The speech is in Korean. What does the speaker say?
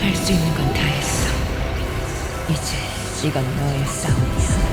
할 수 있는 건 다 했어. 이제 이건 너의 싸움이야.